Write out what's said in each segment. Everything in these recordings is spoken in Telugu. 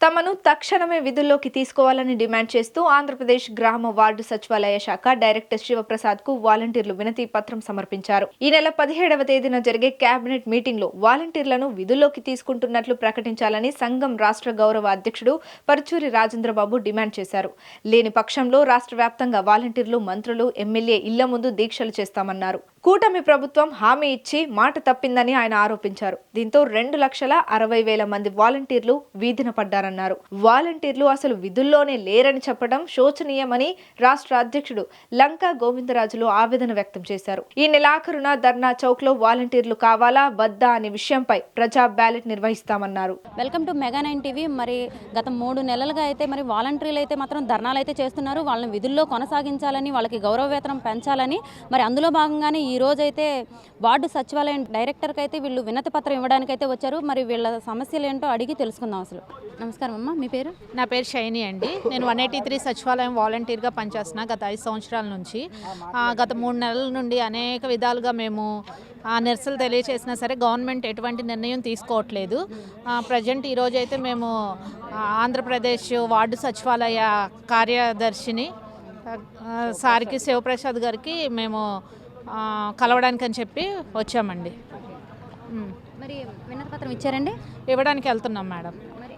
తమను తక్షణమే విధుల్లోకి తీసుకోవాలని డిమాండ్ చేస్తూ ఆంధ్రప్రదేశ్ గ్రామ వార్డు సచివాలయ శాఖ డైరెక్టర్ శివప్రసాద్కు వాలంటీర్లు వినతి పత్రం సమర్పించారు. ఈ నెల పదిహేడవ తేదీన జరిగే కేబినెట్ మీటింగ్లో వాలంటీర్లను విధుల్లోకి తీసుకుంటున్నట్లు ప్రకటించాలని సంఘం రాష్ట్ర గౌరవ అధ్యక్షుడు పరుచూరి రాజేంద్రబాబు డిమాండ్ చేశారు. లేని పక్షంలో రాష్ట్ర వ్యాప్తంగా వాలంటీర్లు మంత్రులు ఎమ్మెల్యే ఇళ్ళ ముందు దీక్షలు చేస్తామన్నారు. కూటమి ప్రభుత్వం హామీ ఇచ్చి మాట తప్పిందని ఆయన ఆరోపించారు. దీంతో రెండు లక్షల అరవై వేల మంది వాలంటీర్లు వీధిన పడ్డారు పడ్డారన్నారు వాలంటీర్లు అసలు విధుల్లోనే లేరని చెప్పడం శోచనీయమని రాష్ట్ర అధ్యక్షుడు లంకా గోవిందరాజులు ఆవేదన వ్యక్తం చేశారు. ఈ నెలాఖరున ధర్నా చౌక్లో వాలంటీర్లు కావాలా వద్దా అనే విషయంపై ప్రజా ballot నిర్వహిస్తామన్నారు. Welcome to mega nine TV. మరి గత మూడు నెలలుగా అయితే మరి వాలంటీర్లు అయితే మాత్రం ధర్నాలు అయితే చేస్తున్నారు. వాళ్ళని విధుల్లో కొనసాగించాలని వాళ్ళకి గౌరవ వేతనం పెంచాలని మరి అందులో భాగంగానే ఈ రోజు అయితే వార్డు సచివాలయం డైరెక్టర్కి అయితే వీళ్ళు వినతి పత్రం ఇవ్వడానికి అయితే వచ్చారు. మరి వీళ్ళ సమస్యలు ఏంటో అడిగి తెలుసుకుందాం అసలు. నమస్కారం అమ్మ మీ పేరు? నా పేరు షైని అండి. నేను వన్ ఎయిటీ త్రీ సచివాలయం వాలంటీర్గా పనిచేస్తున్నా గత ఐదు సంవత్సరాల నుంచి. గత మూడు నెలల నుండి అనేక విధాలుగా మేము ఆ నిరసనలు తెలియచేసినా సరే గవర్నమెంట్ ఎటువంటి నిర్ణయం తీసుకోవట్లేదు. ప్రజెంట్ ఈరోజు అయితే మేము ఆంధ్రప్రదేశ్ వార్డు సచివాలయ కార్యదర్శిని సారికి శివప్రసాద్ గారికి మేము కలవడానికి అని చెప్పి వచ్చామండి. మరి వినతి పత్రం ఇచ్చారండి? ఇవ్వడానికి వెళ్తున్నాం మేడం.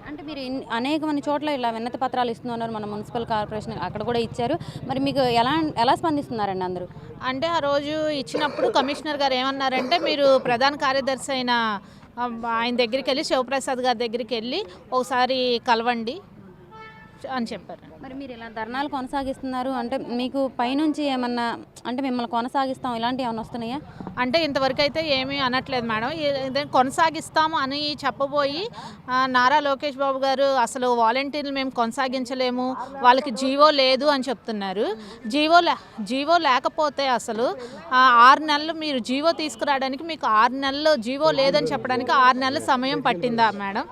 అంటే మీరు అనేక మంది చోట్ల ఇలా విన్నతి పత్రాలు ఇస్తున్నారు మన మున్సిపల్ కార్పొరేషన్ అక్కడ కూడా ఇచ్చారు. మరి మీకు ఎలా ఎలా స్పందిస్తున్నారండి అందరూ? అంటే ఆ రోజు ఇచ్చినప్పుడు కమిషనర్ గారు ఏమన్నారంటే మీరు ప్రధాన కార్యదర్శి అయిన ఆయన దగ్గరికి వెళ్ళి శివప్రసాద్ గారి దగ్గరికి వెళ్ళి ఒకసారి కలవండి. అని చెప్పారు. మరి మీరు ఇలా ధర్నాలు కొనసాగిస్తున్నారు అంటే మీకు పైనుంచి ఏమన్నా అంటే మిమ్మల్ని కొనసాగిస్తాం ఇలాంటివి ఏమైనా వస్తున్నాయా? అంటే ఇంతవరకు అయితే ఏమీ అనట్లేదు మేడం. కొనసాగిస్తాము అని చెప్పబోయి నారా లోకేష్ బాబు గారు అసలు వాలంటీర్లు మేము కొనసాగించలేము వాళ్ళకి జీవో లేదు అని చెప్తున్నారు. జీవో లే జీవో లేకపోతే అసలు ఆరు నెలలు మీరు జీవో తీసుకురావడానికి మీకు ఆరు నెలలు జీవో లేదని చెప్పడానికి ఆరు నెలల సమయం పట్టిందా మేడం?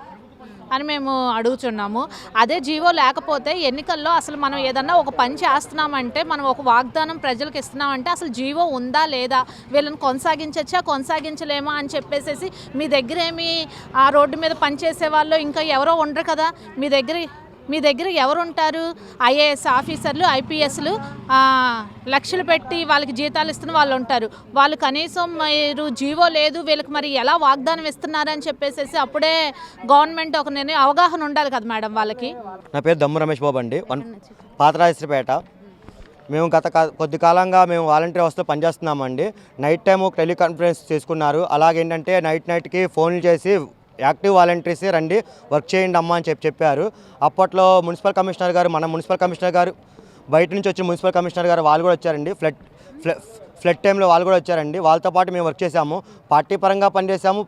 అని మేము అడుగుచున్నాము. అదే జీవో లేకపోతే ఎన్నికల్లో అసలు మనం ఏదన్నా ఒక పని చేస్తున్నామంటే మనం ఒక వాగ్దానం ప్రజలకు ఇస్తున్నామంటే అసలు జీవో ఉందా లేదా వీళ్ళని కొనసాగించచ్చా కొనసాగించలేమా అని చెప్పేసేసి మీ దగ్గర ఏమి ఆ రోడ్డు మీద పనిచేసే వాళ్ళు ఇంకా ఎవరో ఉండరు కదా. మీ దగ్గర మీ దగ్గర ఎవరు ఉంటారు ఐఏఎస్ ఆఫీసర్లు ఐపీఎస్లు లక్షలు పెట్టి వాళ్ళకి జీతాలు ఇస్తున్న వాళ్ళు ఉంటారు వాళ్ళు కనీసం మీరు జీవో లేదు వీళ్ళకి మరి ఎలా వాగ్దానం ఇస్తున్నారు అని చెప్పేసి అప్పుడే గవర్నమెంట్ ఒక నిర్ణయం అవగాహన ఉండాలి కదా మేడం వాళ్ళకి. నా పేరు దమ్ము రమేష్ బాబు అండి. పాతరాజశ్రీపేట. మేము గత కొద్ది కాలంగా మేము వాలంటీర్ వ్యవస్థలో పనిచేస్తున్నామండి. నైట్ టైం ఒక టెలికాన్ఫరెన్స్ చేసుకున్నారు. అలాగేంటంటే నైట్ నైట్కి ఫోన్లు చేసి యాక్టివ్ వాలంటీర్సే రండి వర్క్ చేయండి అమ్మా అని చెప్పి చెప్పారు. అప్పట్లో మున్సిపల్ కమిషనర్ గారు మన మున్సిపల్ కమిషనర్ గారు బయట నుంచి వచ్చిన మున్సిపల్ కమిషనర్ గారు వాళ్ళు కూడా వచ్చారండి. ఫ్లడ్ ఫ్లడ్ టైంలో వాళ్ళు కూడా వచ్చారండి. వాళ్ళతో పాటు మేము వర్క్ చేసాము పార్టీ పరంగా పనిచేసాము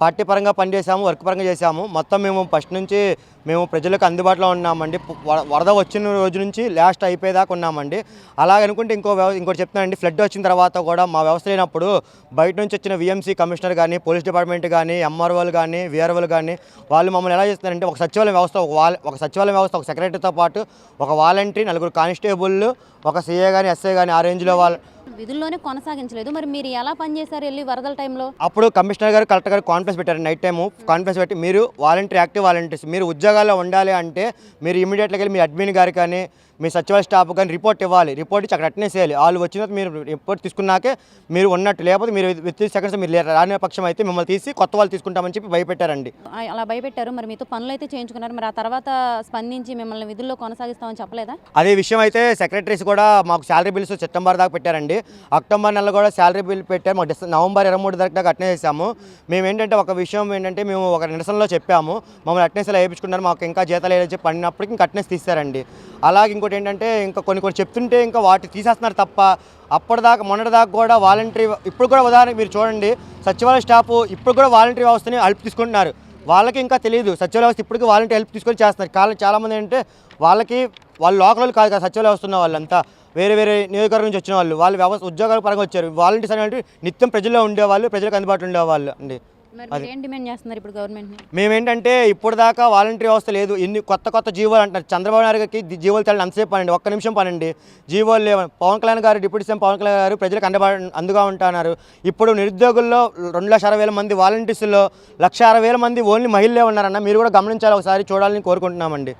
పార్టీ పరంగా పనిచేసాము వర్క్ పరంగా చేసాము మొత్తం మేము ఫస్ట్ నుంచి మేము ప్రజలకు అందుబాటులో ఉన్నామండి. వ- వరద వచ్చిన రోజు నుంచి లాస్ట్ అయిపోయేదాకా ఉన్నామండి. అలాగ అనుకుంటే ఇంకో వ్యవ ఇంకోటి చెప్తున్నానండి. ఫ్లడ్ వచ్చిన తర్వాత కూడా మా వ్యవస్థ లేనప్పుడు బయట నుంచి వచ్చిన విఎంసీ కమిషనర్ కానీ పోలీస్ డిపార్ట్మెంట్ కానీ ఎంఆర్ఓలు కానీ విఆర్ఓలు కానీ వాళ్ళు మమ్మల్ని ఎలా చేస్తున్నారంటే ఒక సచివాలయం వ్యవస్థ ఒక వాల్ ఒక సచివాలయం వ్యవస్థ ఒక సెక్రటరీతో పాటు ఒక వాలంటరీ నలుగురు కానిస్టేబుల్ ఒక సీఏ కానీ ఎస్ఏ కానీ ఆ రేంజ్లో వాళ్ళు విధుల్లోనే కొనసాగించలేదు. మరి మీరు ఎలా పనిచేశారు వెళ్ళి వరదల టైంలో? అప్పుడు కమిషనర్ గారు కలెక్టర్ గారు కాన్ఫరెన్స్ పెట్టారు నైట్ టైము. కాన్ఫరెన్స్ పెట్టి మీరు వాలంటీర్ యాక్టివ్ వాలంటీర్స్ మీరు ఉద్యోగాల్లో ఉండాలి అంటే మీరు ఇమీడియట్గా వెళ్ళి మీ అడ్మిన్ గారు కానీ మీ సచివాలయ స్టాఫ్ కానీ రిపోర్ట్ ఇవ్వాలి. రిపోర్ట్ ఇచ్చి అక్కడ అటెండెన్స్ చేయాలి. వాళ్ళు వచ్చిన తర్వాత మీరు రిపోర్ట్ తీసుకున్నాకే మీరు ఉన్నట్టు లేకపోతే మీరు విత్ సెకండ్స్ మీరు రాని పక్షం అయితే మిమ్మల్ని తీసి కొత్త వాళ్ళు తీసుకుంటామని చెప్పి భయపెట్టారండి. అలా భయపెట్టారు. మరి మీతో పనులు అయితే చేయించుకున్నారు. మరి ఆ తర్వాత స్పందించి మిమ్మల్ని విధుల్లో కొనసాగిస్తామని చెప్పలేదా? అదే విషయం అయితే సెక్రటరీస్ కూడా మాకు శాలరీ బిల్స్ సెప్టెంబర్ దాకా పెట్టారండి. అక్టోబర్ నెలలో కూడా శాలరీ బిల్ పెట్టారు. మాకు నవంబర్ ఇరవై మూడు దాకా అటెండ్ చేసాము మేము ఏంటంటే ఒక విషయం ఏంటంటే మేము ఒక నిరసనలో చెప్పాము. మమ్మల్ని అటెండెన్స్ వేయించుకున్నారు మాకు ఇంకా జీతాలు లేదని చెప్పి అన్నప్పటికీ ఇంకా అటెండెన్స్ తీశారండి అలాగే ఇంకోటి ఏంటంటే ఇంకా కొన్ని కొన్ని చెప్తుంటే ఇంకా వాటి తీసేస్తున్నారు తప్ప అప్పటిదాకా మొన్నటిదాకా కూడా వాలంటరీ ఇప్పుడు కూడా ఉదాహరణకు మీరు చూడండి సచివాలయ స్టాఫ్ ఇప్పుడు కూడా వాలంటరీ వ్యవస్థని హెల్ప్ తీసుకుంటున్నారు. వాళ్ళకి ఇంకా తెలియదు సచివాలయ వ్యవస్థ ఇప్పటికీ వాలంటరీ హెల్ప్ తీసుకొని చేస్తున్నారు. కానీ చాలామంది ఏంటంటే వాళ్ళకి వాళ్ళు లోకల్ వాళ్ళు కాదు కదా సచివాలయ వ్యవస్థ ఉన్న వాళ్ళంతా. వేరే వేరే నియోజకవర్గం నుంచి వచ్చిన వాళ్ళు వాళ్ళు వ్యవస్థ ఉద్యోగాల పరంగా వచ్చారు. వాలంటీర్స్ అనేవి నిత్యం ప్రజల్లో ఉండేవాళ్ళు ప్రజలకు అందుబాటులో ఉండేవాళ్ళు అండి. మరి మీరు ఏం డిమాండ్ చేస్తున్నారు ఇప్పుడు మేమేంటంటే ఇప్పుడు దాకా వాలంటీర్ వ్యవస్థ లేదు. ఇన్ని కొత్త కొత్త జీవోలు అంటున్నారు. చంద్రబాబు నాయుడు గారికి జీవోలు తెల్లని అంతసేపు పనండి? ఒక్క నిమిషం పనండి. జీవోలు లేవు. పవన్ కళ్యాణ్ గారు డిప్యూటీ సీఎం పవన్ కళ్యాణ్ గారు ప్రజలకు అండబా అందుగా ఉంటున్నారు. ఇప్పుడు నిరుద్యోగుల్లో రెండు లక్షల అరవై వేల మంది వాలంటీర్స్లో లక్ష అరవై వేల మంది ఓన్లీ మహిళలే ఉన్నారన్న మీరు కూడా గమనించాలి ఒకసారి చూడాలని కోరుకుంటున్నామండి.